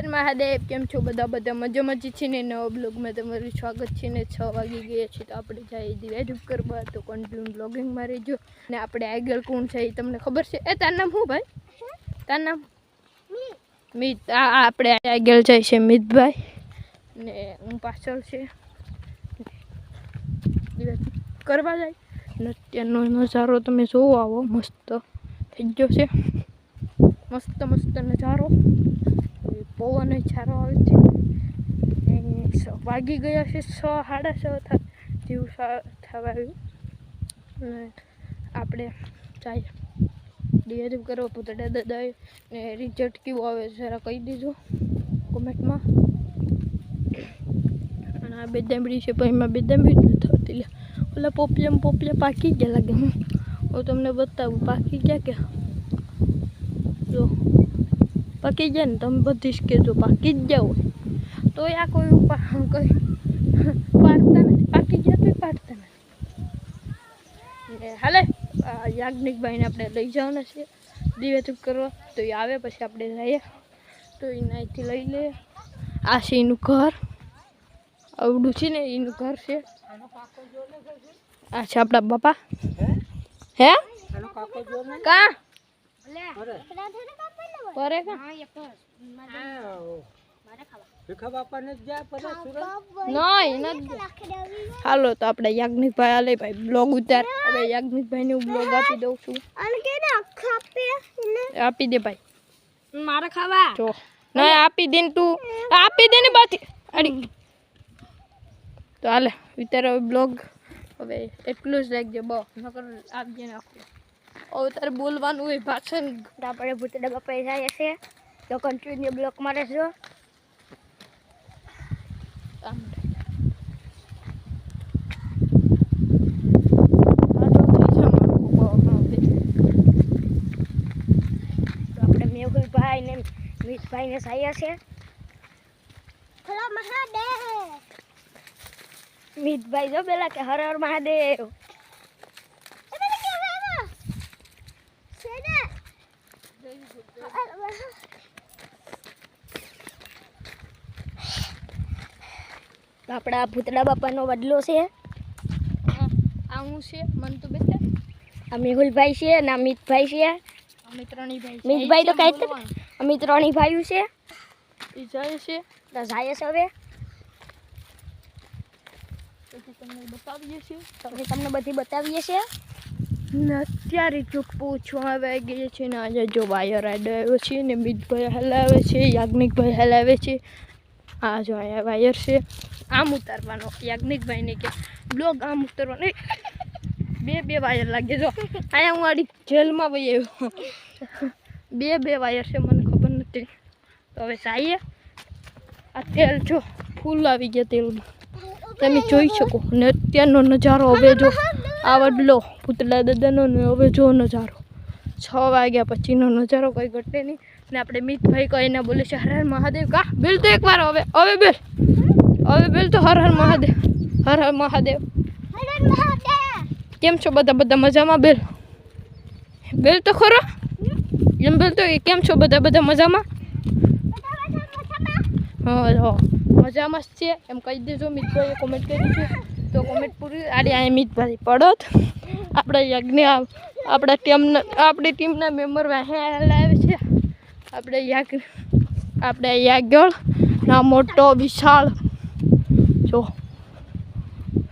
મહાદેવ, કેમ છો બધા? બધા મજા મજી છે ને નવા બ્લોગમાં તમારું સ્વાગત છે ને છ વાગી ગયા છે તો આપણે જઈએ દિવાળી કરવા તો કન્ટિન્યુ બ્લોગિંગમાં રહેજો. ને આપણે આગળ કોણ છે એ તમને ખબર છે? એ તાર નામ શું ભાઈ? તાર નામ? મિત. આ આપણે આગળ જાય છે મિતભાઈ. ને હું પાછળ છે. કરવા જાય. નૃત્યનો નજારો તમે જોવો, આવો મસ્ત થઈ ગયો છે. મસ્ત મસ્ત નજારો. પવન સારો આવે છે. વાગી ગયા છે છ, સાડા છ જેવું થવા આવ્યું. આપણે જાય ડિલિવરી કરો પોતાના દાદાએ ને રિઝલ્ટ કેવું આવે જરા કહી દીધું કોમેન્ટમાં. અને આ બેદામડી છે, પણ એમાં બેદામડી જ નથી થતી ઓલા પોપલેમ પોપલે પાકી ગયા લાગે. હું હું તમને બતાવું, પાકી ગયા કે? જો. પાકી જાય ને તમે બધી જ કહેજો પાકી જ હોય તો આ કોઈ કોઈ પાડતા નથી. પાકી ગયા તો પાડતા નથી. હાલે આ યાજ્ઞિકભાઈને આપણે લઈ જવાના દીવે દિવેતું કરવા. તો એ આવે પછી આપણે જઈએ તો એને અહીંથી લઈ લે. આ છે એનું ઘર. આવડું છે ને એનું ઘર છે. આ છે આપણા બાપા. હે? કા? પરે નહીં નથી હાલો તો આપણે યાજ્ઞિકભાઈ આલે ભાઈ બ્લોગ ઉતાર. હવે યાજ્ઞિકભાઈને ને બ્લોગ આપી દઉં છું. આપી દે ભાઈ. મારે ખાવા. જો. નહીં આપી દે ને તું. આપી દે ને બાથી અડી. તો હાલે વિચારો હવે બ્લોગ હવે એટલું જ રાખજો બહુ નકર આપજે નાખો હવે તારે બોલવાનું હોય ભાષણ આપણે ભૂતડા બાપા જાય છે. તો કન્ટિન્યુ બ્લોક મારે જો તો આપણે મેહુલભાઈ ને મિતભાઈ ને સાયા છે. મિતભાઈ જો પેલા કે હર હર મહાદેવ. આપણા ભૂતડા બાપાનો વડલો છે. આ હું છે મન તો બેટા આ મેહુલભાઈ છે અને અમિતભાઈ છે. અમે ત્રણેય ભાઈ તો કાંઈ જ અમે ત્રણેય ભાઈઓ છે. એ જાય છે. જાય છે હવે. તમને બતાવીએ છીએ. તમને બધી બતાવીએ છીએ. અત્યારે જો પૂછવા આવી ગઈ છે ને આજે જો વાયર આવ્યો છે ને બીજભાઈ હલાવે છે, યાજ્ઞિકભાઈ હલાવે છે. આ જો અહીંયા વાયર છે. આમ ઉતારવાનો. યાજ્ઞિકભાઈને કે બ્લોગ આમ ઉતારવાનો. બે બે વાયર લાગે જો. અહીંયા હું આડી જેલમાં વહી આવ્યો. બે બે વાયર છે, મને ખબર નથી. તો હવે સાઈએ આ તેલ જો ફૂલ આવી ગયા તેલમાં. તમે જોઈ શકો. ને અત્યારનો નજારો હવે જો. આ વડલો પૂતળા દાદાનો ને હવે જો નજારો. છ વાગ્યા પછીનો નજારો કોઈ ઘટે નહીં. ને આપણે મિતભાઈ કહીને બોલે છે હર હર મહાદેવ. કા? બિલ તો એકવાર હવે હવે બેલ. હવે બેલ તો હર હર મહાદેવ. હર હર મહાદેવ. કેમ છો બધા? બધા મજામાં? બિલ. બેલ તો ખરો. એમ બેલ તો કેમ છો બધા? બધા મજામાં? હા હા મજામાં. જ છે. એમ કહી દેજો મિતભાઈએ કોમેન્ટ કરી છે. તો કોમેન્ટ પૂરી આડે આ મિત ભાઈ પડોત. આપણા યજ્ઞ આપણા ટીમના આપણી ટીમના મેમ્બર વાહે આવે છે. આપણે યાગ આપણે યાગળ ના મોટો વિશાળ જો.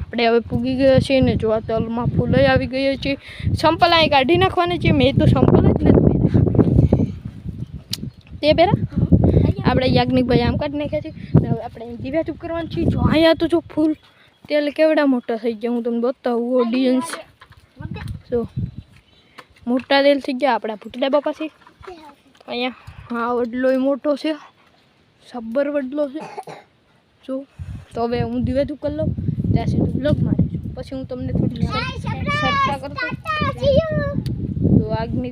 આપણે હવે પૂગી ગયા છીએ ને જો આ તલમાં ફૂલય આવી ગયો છે. સંપલ અહીં કાઢી નાખવાની છે. મેં તો સંપલ જ નથી તે પહેરા? આપણે યાજ્ઞિક ભાઈ આમ કાઢી નાખ્યા છે. હવે આપણે અહીં દિવ્યા ચૂપ કરવાની છે જો અહીંયા તો જો ફૂલ તેલ કેવડા મોટા થઈ ગયા? હું તમને બતાવું ઓડિયન્સ જો મોટા તેલ થઈ ગયા આપણા ભૂતડા બાપાથી અહીંયા હા વડલો મોટો છે. સબ્બર વડલો છે. જો તો હવે હું ચૂપ કરી લઉં ત્યાં સુધી બ્લોગ મારે પછી હું તમને થોડી ચર્ચા કરતો તો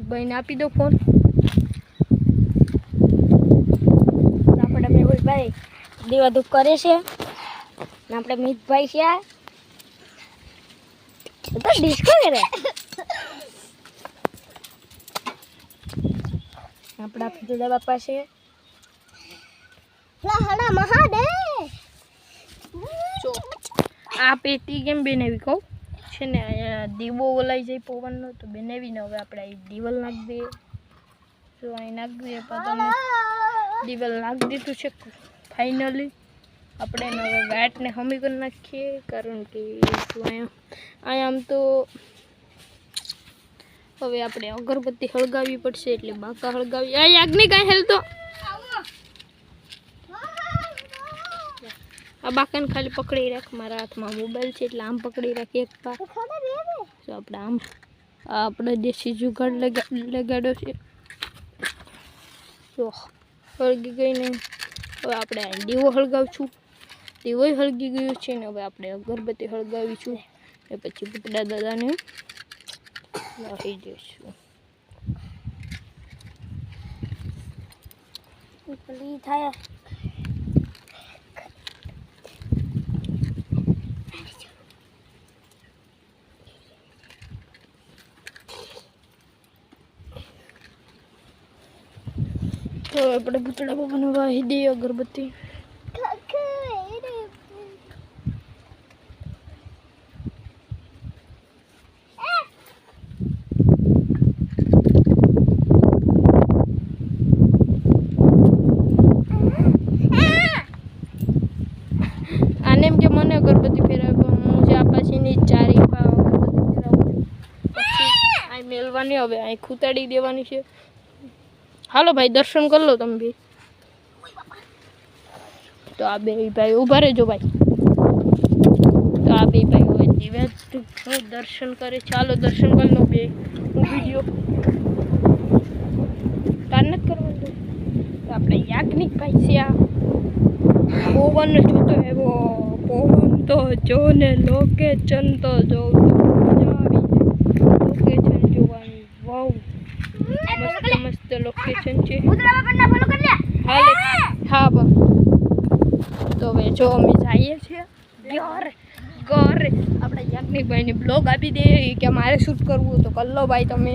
ભાઈને આપી દો ફોન આપણે ભાઈ દીવા દુઃખ કરે છે ને આપણે મિતભાઈ છે. તો ડિસ્કો કરે આપણા ફીતુડા બાપા છે. હડા મહાદેવ. આ પેટી કેમ બનાવી કહું? છે ને અહીંયા દીવો ઓલાઈ જાય પવનનો તો બનાવીને હવે આપણે અહીં દીવલ નાખી દઈએ. જો અહીં નાખી દઈએ પણ તમે દીવલ નાખી દીધું છે. ફાઇનલી આપણે હવે વેટને હમી કરી નાખીએ કારણ કે અહીંયા અહીંયા આમ તો હવે આપણે અગરબત્તી હળગાવવી પડશે એટલે બાકા હળગાવી. આ યાજ્ઞી કાંઈ હેલ તો. આ બાકાને ખાલી પકડી રાખ મારા હાથમાં મોબાઈલ છે એટલે આમ પકડી રાખ એક પા તો આપણે આમ આપણે દેશી જુગાડ લગા લગાડ્યો છે. તો હળગી ગઈને હવે આપણે આ દીવો હળગાવશું. દીવોય હળગી ગયું છે ને હવે આપણે અગરબત્તી હળગાવીશું એ પછી પૂતળા દાદાને લાવી દઈશું. પેલી થાય. તો આપણે પૂતળા બાબાને વાહી દઈએ અગરબત્તી આને એમ કે મને અગરબત્તી ફેરવે પણ હું જે આ પાછળની ચારી પા અગરબત્તી ફેરવું છું પછી અહીં મેલવાની હવે અહીં ખૂતાડી દેવાની છે. હાલો ભાઈ, દર્શન કરી લો તમે બી. તો આ બે ભાઈ ઊભા રહેજો ભાઈ. તો આ બે ભાઈ દર્શન કરે. ચાલો દર્શન કરી લો બે. હું વીડિયો કરવાનું તો? આપણે યાજ્ઞિક ભાઈ છે આ. પવન જોતો એવો પવન તો જો ને લોકેશન તો જો મજા આવી લોકેશન જોવાની વાવ મસ્ત મસ્ત લોકેશન છે. હા તો હવે જો અમે જઈએ છીએ ઘરે ઘરે. આપણે યાજ્ઞિકભાઈને બ્લોગ આપી દે કે મારે શૂટ કરવું તો કલ્લો ભાઈ તમે.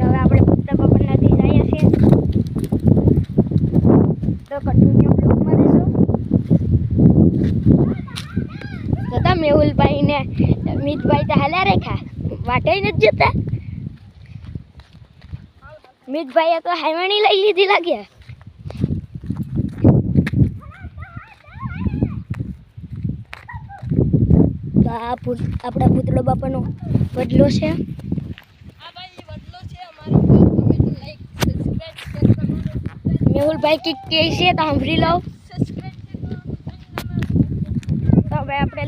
હવે આપણે કૂતરા બાપાના થી જઈએ છીએ. તો કન્ટિન્યુ બ્લોગમાં રહેશો. જતા મેહુલભાઈ ને મિતભાઈ તો હાલ્યા રેખા વાટે નથી જતા. મિતભાઈએ તો હાઈવાણી લઈ લીધી લાગ્યા આ આપણા પુતળો બાપાનો વડલો છે. મેહુલભાઈ કે કહે છે તો સાંભળી લો તો હવે આપણે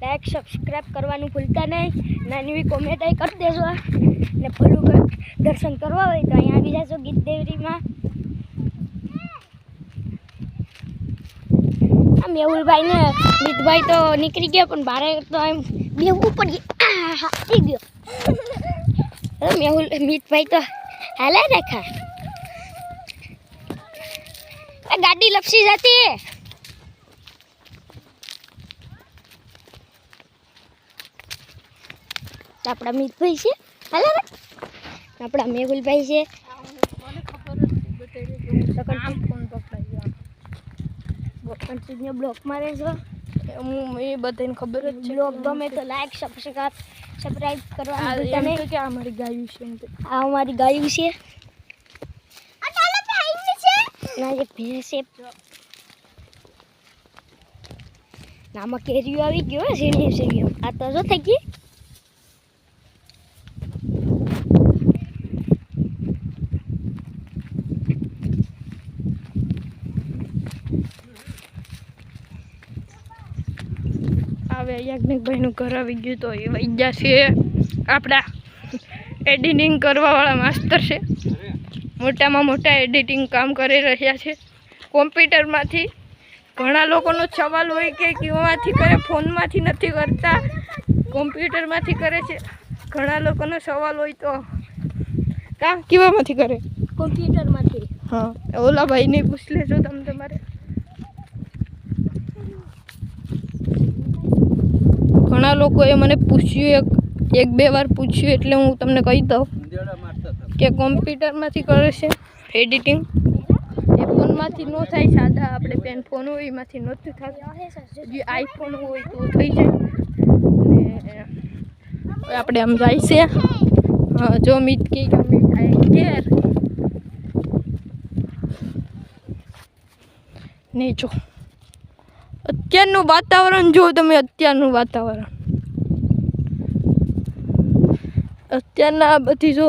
લાઈક સબસ્ક્રાઈબ કરવાનું ભૂલતા નહીં. નાની કોમેન્ટ કોમેન્ટ કરી દેજો ને ભલું દર્શન કરવા હોય તો અહીંયા આવી જશો ગીત દેવરીમાં. આ મેહુલભાઈ ને મિતભાઈ તો નીકળી ગયા, પણ બારે તો એમ બેવું પડી હાથી ગયો. મેહુલ, મિતભાઈ તો હાલે રેખા ખા. ગાડી લપસી જતી આપણા મિતભાઈ છે. હાલે આપણા મેહુલભાઈ છે. કન્ટિન્યુ બ્લોક મારે છો. હું એ બધાને ખબર જ છે. બ્લોગ ગમે તો લાઈક સબસ્ક્રાઇબ સબસ્ક્રાઇબ આ કરવાનું ભૂલતા નહીં. કે આ ગાયું છે આ અમારી ગાયું છે. ના એક ભેંસ છે. નામાં કેરીઓ આવી ગયો ઝીણી ઝીણી આ તો જો થઈ ગઈ હવે યાજ્ઞિકભાઈનું ઘર આવી ગયું તો એ વહી છે આપણા એડિટિંગ કરવાવાળા માસ્તર છે. મોટામાં મોટા એડિટિંગ કામ કરી રહ્યા છે. કોમ્પ્યુટરમાંથી ઘણા લોકોનો સવાલ હોય કે કેવામાંથી કરે ફોનમાંથી નથી કરતા કોમ્પ્યુટરમાંથી કરે છે. ઘણા લોકોનો સવાલ હોય તો કામ કેવામાંથી કરે? કોમ્પ્યુટરમાંથી. હા ઓલા ભાઈને પૂછ લેજો તમે તમારે. ઘણા લોકોએ મને પૂછ્યું, એક એક બે વાર પૂછ્યું એટલે હું તમને કહી દઉં કે કોમ્પ્યુટરમાંથી કરે છે એડિટિંગ. એ ફોનમાંથી ન થાય, સાદા આપણે પેન ફોન હોય, એમાંથી નહોતું થતું. આઈફોન હોય તો થઈ જાય. ને આપણે આમ જાય છે. જો મીત કે ઘેર. નહીં જો. અત્યારનું વાતાવરણ જો તમે અત્યારનું વાતાવરણ. અત્યારના બધી જો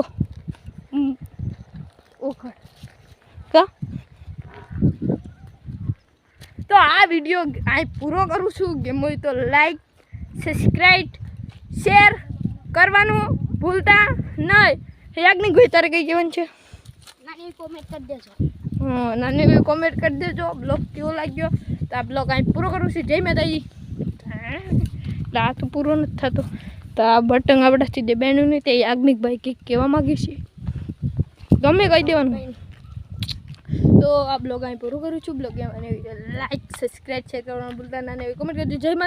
ઓખડ કા? તો આ વીડિયો આ પૂરો કરું છું. ગેમ હોય તો લાઈક સબસ્ક્રાઈબ શેર કરવાનું ભૂલતા નહીં યાજ્ઞિક ભાઈ તારે કઈ કહેવાનું છે? નાની કોમેન્ટ કરી દેજો. હા નાની કોમેન્ટ કરી દેજો. બ્લોગ કેવો લાગ્યો? તો આ બ્લોગ અહીં પૂરો કરું છું. જય માતાજી. એટલે આ તો પૂરો નથી થતો. તો આ બટન આપણાથી જે બહેનું નહીં તે યાજ્ઞિકભાઈ કંઈક કહેવા માગે છે. ગમે કહી દેવાનું. તો આ બ્લોગ અહીં પૂરું કરું છું. બ્લોગ લાઈક સબસ્ક્રાઈબ શેર કરવાનું ભૂલતા ના એવી કોમેન્ટ કરજો. જય માતા